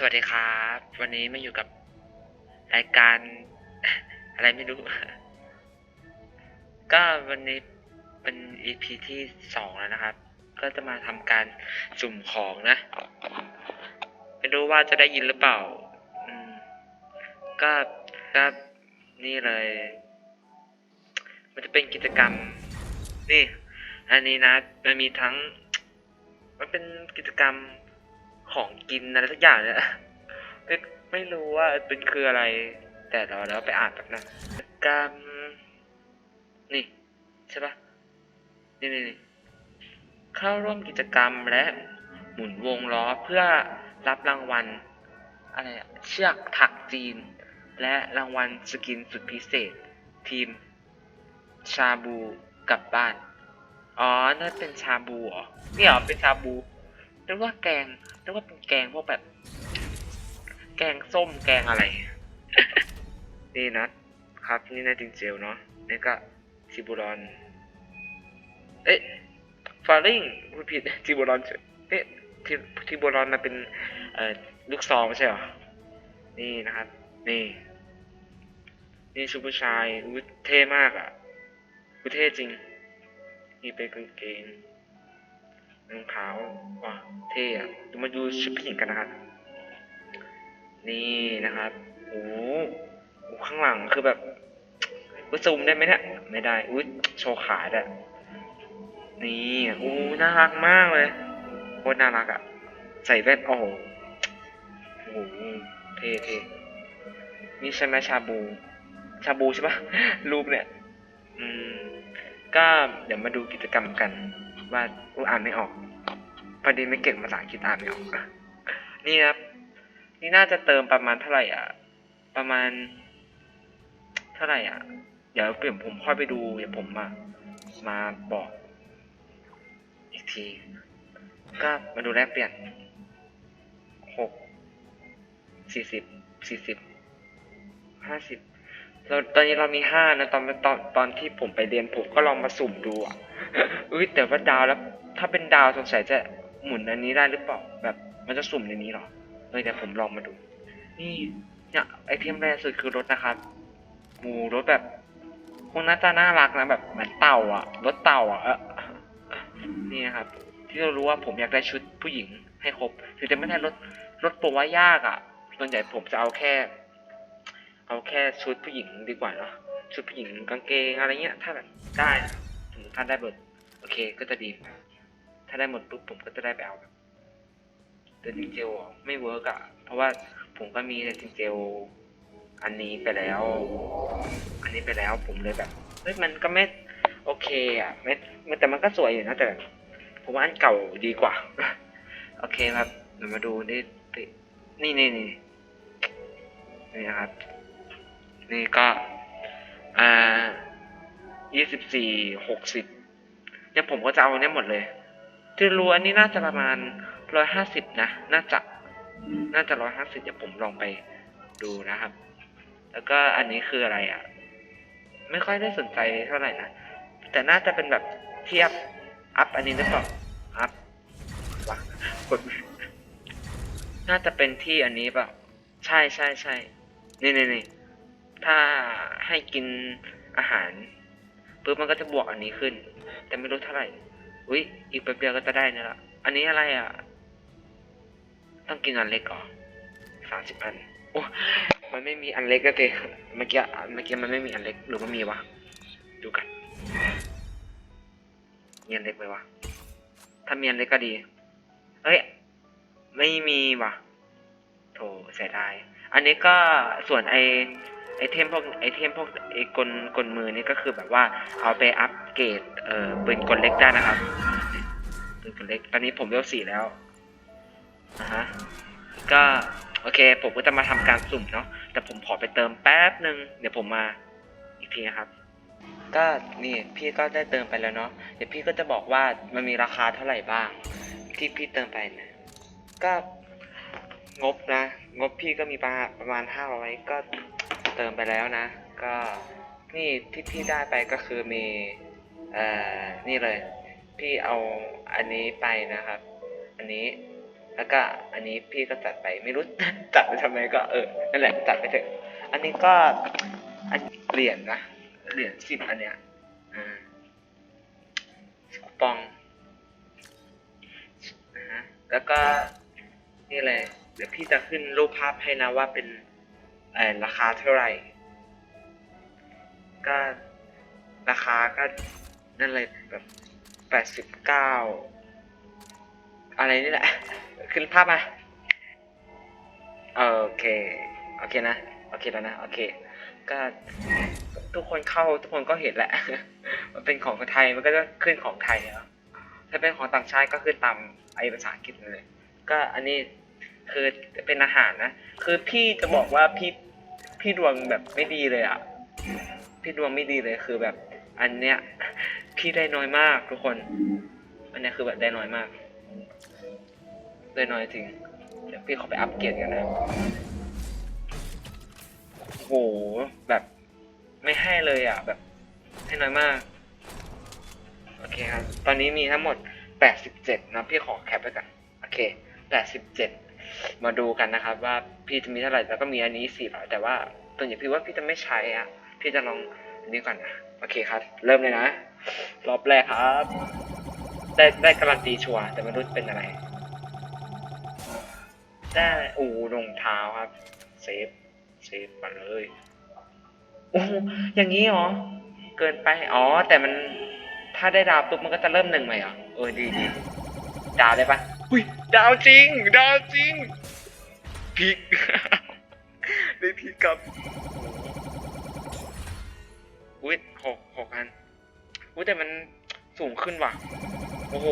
สวัสดีครับ วันนี้มาอยู่กับรายการ อะไรไม่รู้ ก็วันนี้เป็น EP ที่สองแล้วนะครับ ก็จะมาทำการสุ่มของนะ ไม่รู้ว่าจะได้ยินหรือเปล่า อืม ก็ก็นี่เลย มันจะเป็นกิจกรรม นี่ อันนี้นะ มันมีทั้ง มันเป็นกิจกรรม ของกินอะไรสักอย่างเนี่ยไม่ไม่รู้ว่าเป็นคืออะไร แต่เราเราไปอ่านแบบนั้นกิจกรรมนี่ใช่ปะนี่นี่นเข้าร่วมกิจกรรมและหมุนวงล้อเพื่อรับรางวัลอะไรอะเชือกถักจีน และรางวัลสกินสุดพิเศษ ทีม ชาบูกลับบ้าน อ๋อนั่นเป็นชาบูเหรอนี่เหรอเป็นชาบู นึกว่าแกงนึกว่าเป็นแกงพวกแบบ แกงส้มแกงอะไร นี่นะครับนี่นาจิงเจลเนาะนี่ก็ทิบูรอน เอ๊ะฟาริงพูดผิดทิบูรอนเอ๊ะททิบูรอนมันเป็นเอ่อลูกซองไม่ใช่หรอ นี่นะครับ นี่ นี่ชุดผู้ชายอุ๊ยเท่มากอะอุ๊ยเท่จริง นี่เป็นกางเกง รองเท้าว้าเท่อะเดี๋ยวมาดูชุดผู้หญิงกันนะครับ นี่นะครับโอ้โหข้างหลังคือแบบอุ๊ยซูมได้ไหมเนี่ยไม่ได้อุ้ยโชว์ขาด้วยนี่โอ้น่ารักมากเลยโคตรน่ารักอะใส่แว่นโอ้โหโอ้โหเท่เท่นี่ใช่ไหมชาบู ชาบูใช่ปะรูปเนี่ย อืม ก็เดี๋ยวมาดูกิจกรรมกัน ว่าอูอ่านไม่ออกพอดีไม่เก่งภาษาอังกฤษอ่านไม่ออกนี่ครับ นี่น่าจะเติมประมาณเท่าไหร่อะ ประมาณ เท่าไหร่อะ เดี๋ยวเปลี่ยนผมค่อยไปดูเดี๋ยวผมมา มาบอก อีกที ก็มาดูแลกเปลี่ยนหกสี่สิบสี่สิบห้าสิบเราตอนนี้เรามีห้านะตอนตอนตอนที่ผมไปเรียนผมก็ลองมาสุ่มดูอะ อุ้ยแต่ว่าดาวแล้ว ถ้าเป็นดาวสงสัยจะหมุนอันนี้ได้หรือเปล่า แบบมันจะสุ่มในนี้หรอเออเดี๋ยวผมลองมาดู นี่เนี่ยไอเทมแรกสุดคือรถนะครับหมูรถแบบคงน่าจะน่ารักนะแบบเหมือนเต่าอะรถเต่าอะเออนี่นะครับ ที่เรารู้ว่าผมอยากได้ชุดผู้หญิงให้ครบถึงจะไม่ได้รถรถผมว่ายากอะส่วนใหญ่ผมจะเอาแค่ เอาแค่ชุดผู้หญิงดีกว่าเนาะชุดผู้หญิงกางเกงอะไรเงี้ย ถ้าแบบได้ มติถ้าได้เบิดโอเคก็จะดี ถ้าได้หมดปุ๊บผมก็จะได้ไปเอาแบบเดนจิงเจลไม่เวิร์กอะเพราะว่าผมก็มีเดนจิงเจลอันนี้ไปแล้ว อันนี้ไปแล้วผมเลยแบบเฮ้ยมันก็ไม่โอเคอะไม่แต่มันก็สวยอยู่นะแต่ ผมว่าอันเก่าดีกว่า โอเคครับเดี๋ยวมาดูนี่นี่นี่นี่นี่นะครับ นี่ก็ อ่า ยี่สิบสี่หกสิบเนี่ยผมก็จะเอาเนี่ยหมดเลยที่รู้อันนี้น่าจะประมาณร้อยห้าสิบนะน่าจะน่าจะร้อยห้าสิบเดี๋ยวผมลองไปดูนะครับ แล้วก็อันนี้คืออะไรอะ ไม่ค่อยได้สนใจเท่าไหร่นะ แต่น่าจะเป็นแบบเทียบอัพอันนี้หรือเปล่าอัพวะกดน่าจะเป็นที่อันนี้เปล่าใช่ใช่ใช่นี่นี่นี่ถ้าให้กินอาหาร ปุ๊บมันก็จะบวกอันนี้ขึ้น แต่ไม่รู้เท่าไหร่อุ้ยอีกแป๊บเดียวก็จะได้นี่ละอันนี้อะไรอะ ต้องกินอันเล็กก่อนสามสิบอันโอ้มันไม่มีอันเล็กก็เตเมื่อกี้เมื่อกี้มันไม่มีอันเล็กหรือมันมีวะดูกันมีอันเล็กไหมวะถ้ามีอันเล็กก็ดีเอ้ยไม่มีวะโถเสียดายอันนี้ก็ส่วนไอ ไอเทมพวกไอเทมพวกไอกลกลมือนี่ก็คือแบบว่าเอาไปอัปเกรดเอ่อปืนกลเล็กได้นะครับปืนกลเล็กตอนนี้ผมเวลสี่แล้วนะฮะก็โอเค ผมก็จะมาทำการสุ่มเนาะแต่ผมขอไปเติมแป๊บหนึ่งเดี๋ยวผมมาอีกทีนะครับ ก็นี่พี่ก็ได้เติมไปแล้วเนาะเดี๋ยวพี่ก็จะบอกว่ามันมีราคาเท่าไหร่บ้าง ที่พี่เติมไปนะก็งบนะ งบพี่ก็มีประมาณประมาณห้าร้อยก็ เติมไปแล้วนะ ก็นี่ที่พี่ได้ไปก็คือมีเอ่อนี่เลย พี่เอาอันนี้ไปนะครับ อันนี้แล้วก็อันนี้พี่ก็จัดไปไม่รู้จัดไปทำไมก็เออนั่นแหละจัดไปเถอะอันนี้ก็อันเหรียญนะเหรียญสิบอันเนี้ยอ่าคูปองนะฮะแล้วก็นี่เลยเดี๋ยวพี่จะขึ้นรูปภาพให้นะว่าเป็น ราคาเท่าไหร่ ก็ราคาก็นั่นเลยแบบแปดสิบเก้าอะไรนี่แหละ ขึ้นภาพมา โอเค โอเคนะ โอเคแล้วนะ โอเค ก็ทุกคนเข้าทุกคนก็เห็นแหละ มันเป็นของไทยมันก็จะขึ้นของไทยแล้วถ้าเป็นของต่างชาติก็ขึ้นตามไอภาษาอังกฤษเลย ก็อันนี้คือเป็นอาหารนะ คือพี่จะบอกว่าพี่ พี่ดวงแบบไม่ดีเลยอะพี่ดวงไม่ดีเลยคือแบบ อันเนี้ยพี่ได้น้อยมากทุกคน อันเนี้ยคือแบบได้น้อยมาก ได้น้อยจริง เดี๋ยวพี่ขอไปอัปเกรดกันนะโอ้โหแบบไม่ให้เลยอะแบบให้น้อยมาก โอเคครับ ตอนนี้มีทั้งหมด 87 นะ พี่ขอแคปไว้กัน โอเค 87 มาดูกันนะครับ ว่าพี่จะมีเท่าไหร่แล้วก็มีอันนี้400แต่ว่าตัวอย่างพี่ว่าพี่จะไม่ใช้อะ พี่จะลองอันนี้ก่อนนะโอเคครับ เริ่มเลยนะ รอบแรกครับ ได้ได้การันตีชัวร์แต่ไม่รู้จะเป็นอะไร ได้อูรองเท้าครับ เซฟเซฟมาเลยโอ้อย่างนี้เหรอ เกินไปอ๋อ แต่มันถ้าได้ดาวปุ๊บมันก็จะเริ่มหนึ่งใหม่เหรอเออดีดีดาวได้ปะ อุ้ยดาวจริง ดาวจริงพีกได้พีกกับอุ้ยหกหกอันอุ้ยแต่มันสูงขึ้นว่ะ โอ้โห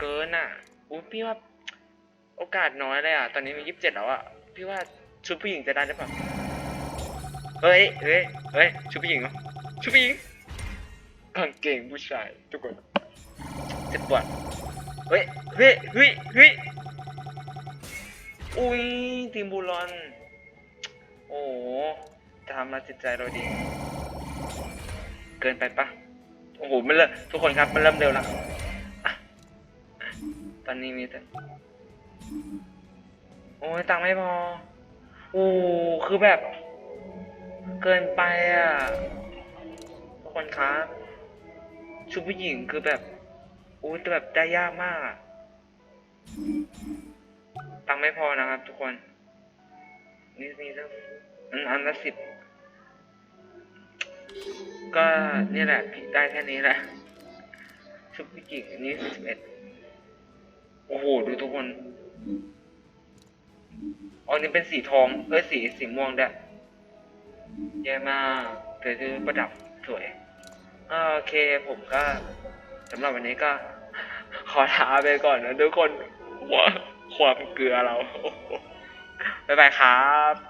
เกินอะอุ้ยพี่ว่าโอกาสน้อยเลยอะ ตอนนี้มียี่สิบเจ็ดแล้วอะ พี่ว่าชุดผู้หญิงจะได้หรือเปล่า เฮ้ย เฮ้ย เฮ้ย ชุดผู้หญิงเหรอ ชุดผู้หญิงกางเกงผู้ชายทุกคนเจ็บปวด เฮ้ย เฮ้ย เฮ้ย เฮ้ย อุ้ย ทีมบูลอน โอ้จะทำมาจิตใจเราดี เกินไปปะโอ้โห มันเริ่มทุกคนครับ มันเริ่มเร็วแล้วอะตอนนี้มีแต่โอ้ยตังไม่พอ โอ้คือแบบ เกินไปอะ ทุกคนครับ ชุดผู้หญิงคือแบบ อ้แต่แบบได้ยากมากอะตังค์ไม่พอนะครับทุกคน นี่นี่แล้วอันอันละสิบ ก็นี่แหละพี่ได้แค่นี้แหละ ชุดผู้หญิงอันนี้สิบเอ็ดโอ้โห ดูทุกคนอ๋อนี่เป็นสีทอง เอ้ย สีสีม่วงด้วยแย่มากแต่คือประดับสวย โอเคผมก็ สำหรับวันนี้ก็ขอลาไปก่อนนะทุกคนหัวความเกลือเรา บ๊ายบายครับ